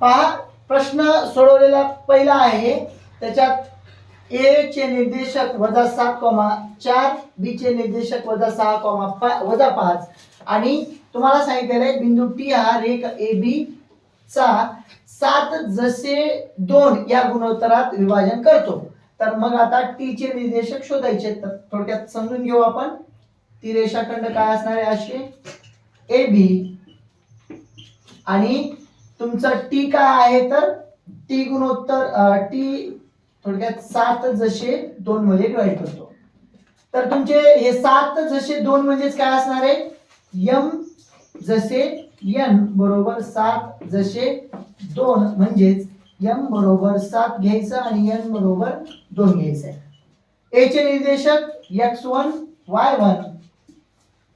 पहा प्रश्न सोडवलेला पहिला आहे. त्याच्यात ए चे निर्देशक वजा सात कॉमा चार बी चे निर्देशक वजा सहा कॉमा पा वजा पाच. आणि तुम्हाला सांगितलेलं आहे बिंदू टी हा रेख ए बी चा सात जसे दोन या गुणोत्तरात विभाजन करतो. तर मग आता टी चे निर्देशक शोधायचे तर थोडक्यात समजून घेऊ आपण. ती रेषाखंड काय असणार आहे असे ए बी आणि तुमचं टी काय आहे तर? टी गुणोत्तर टी थोडक्यात सात जसे दोन मध्ये डिवाइड करतो. तर तुमचे हे सात जसे दोन म्हणजेच काय असणार आहे? यम जसे यन बरोबर सात जसे दोन म्हणजेच यम बरोबर सात घ्यायचं आणि यन बरोबर दोन घ्यायचं. आहे ए चे निर्देशक एक्स वन वाय वन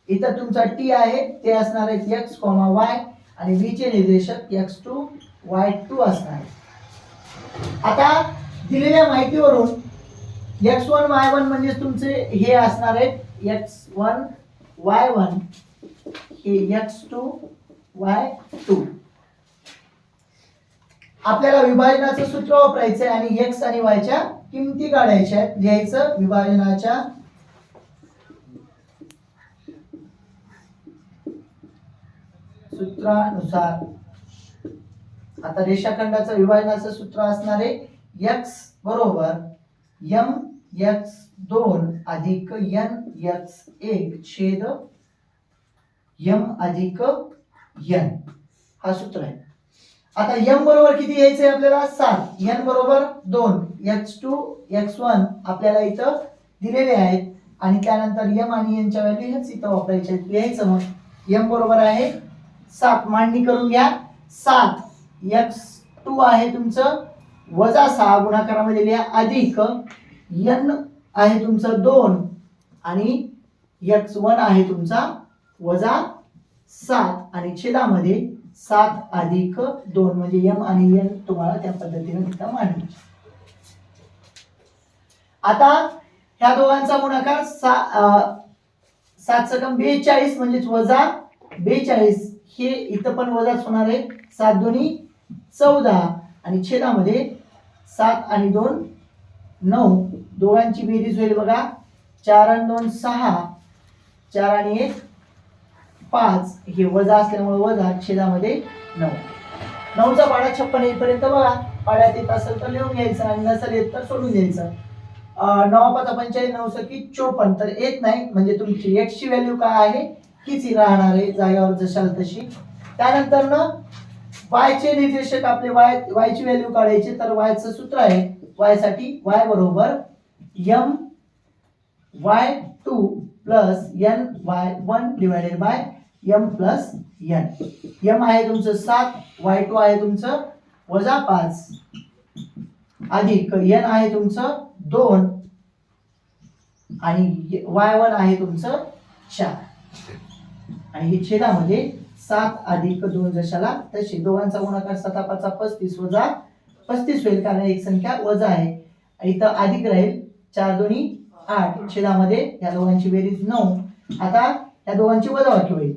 इथं तुमचा टी आहे ते असणार आहेत एक्स कॉमा वाय आणि व्हीचे निर्देशक एक्स टू वाय टू असणार आहे. आता दिलेल्या माहितीवरून एक्स वन वाय वन म्हणजे तुमचे हे असणार आहेत. एक्स वन वाय वन हे एक्स टू वाय टू आपल्याला विभाजनाचं सूत्र वापरायचं आहे आणि एक्स आणि वायच्या किमती काढायच्या आहेत. लिहायचं विभाजनाच्या सूत्रानुसार. आता रेषाखंडाचं विभाजनाचं सूत्र असणारे एक्स बरोबर यम एक्स दोन अधिक यन एक्स एक छेद यम अधिक यन हा सूत्र आहे. आता यम बरोबर किती यायचंय आपल्याला? सात. यन बरोबर दोन. एक्स टू एक्स वन आपल्याला इथं दिलेले आहेत. आणि त्यानंतर यम आणि यांच्या व्हॅल्यू हेच इथं वापरायचे आहेत. लिहायचं मग. यम बरोबर आहे सात. मांडणी करून घ्या. सात. एक्स टू आहे तुमचं. वजा सहा गुणाकारामध्ये लिहा. अधिक यन आहे तुमचं दोन. आणि एक्स वन आहे तुमचा वजा सात. आणि छेदामध्ये सात अधिक दोन. म्हणजे यम आणि यन तुम्हाला त्या पद्धतीने तिथं मांडायचे आता ह्या दोघांचा गुणाकार सा सात सकम बेचाळीस म्हणजेच वजा बेचाळीस हे इथं पण वजाच होणार आहे. सात दोन्ही चौदा आणि छेदामध्ये सात आणि दोन नऊ. दोघांची बेरीज होईल बघा. चार आणि दोन सहा. चार आणि एक पाच. हे वजा असल्यामुळे वजा छेदामध्ये नऊ. नऊचा पाडा छप्पन येईपर्यंत बघा. पाड्यात येत असेल तर लिहून घ्यायचं आणि नसेल येत तर सोडून द्यायचं. नवा पाचा पंचाळीस नऊ सकी चोपन्न. तर येत नाही म्हणजे तुमची एक्सची व्हॅल्यू काय आहे? किती राहणार आहे जागेवर जशाल तशी. त्यानंतर ना वायचे निर्देशक आपले वाय वायची व्हॅल्यू काढायची तर वायचं सूत्र आहे वायसाठी वाय बरोबर m y two plus n y one divided by m plus n m आहे तुमचं सात वाय टू आहे तुमचं वजा पाच. अधिक एन आहे तुमचं दोन. आणि वाय वन आहे तुमचं चार. आणि हे छेदामध्ये सात अधिक दोन जशाला तसे. दोघांचा गुणाकार सतापाचा पस्तीस वजा पस्तीस होईल कारण एक संख्या वजा आहे. इथं अधिक राहील चार दोन्ही आठ. छेदामध्ये या दोघांची बेरीज नऊ. आता या दोघांची वजाबाकी होईल.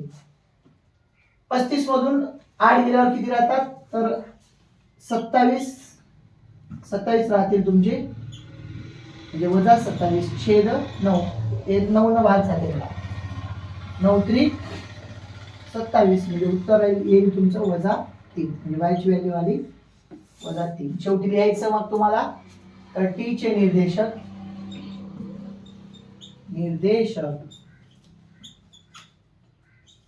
पस्तीस मधून आठ गेल्यावर किती राहतात? तर सत्तावीस. सत्तावीस राहतील तुमचे. म्हणजे वजा सत्तावीस. छेद नऊ. ते नऊ न भाग झाले नऊ त्रिक सत्तावीस म्हणजे उत्तर येईल येईल तुमचं वजा तीन. म्हणजे वायची व्हॅल्यू आली वजा तीन. शेवटी लिहायचं मग तुम्हाला तर टी चे निर्देशक. निर्देशक.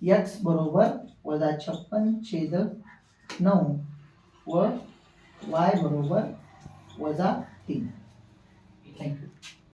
एक्स बरोबर वजा छप्पन छेद नऊ व वाय बरोबर वजा तीन. थँक्यू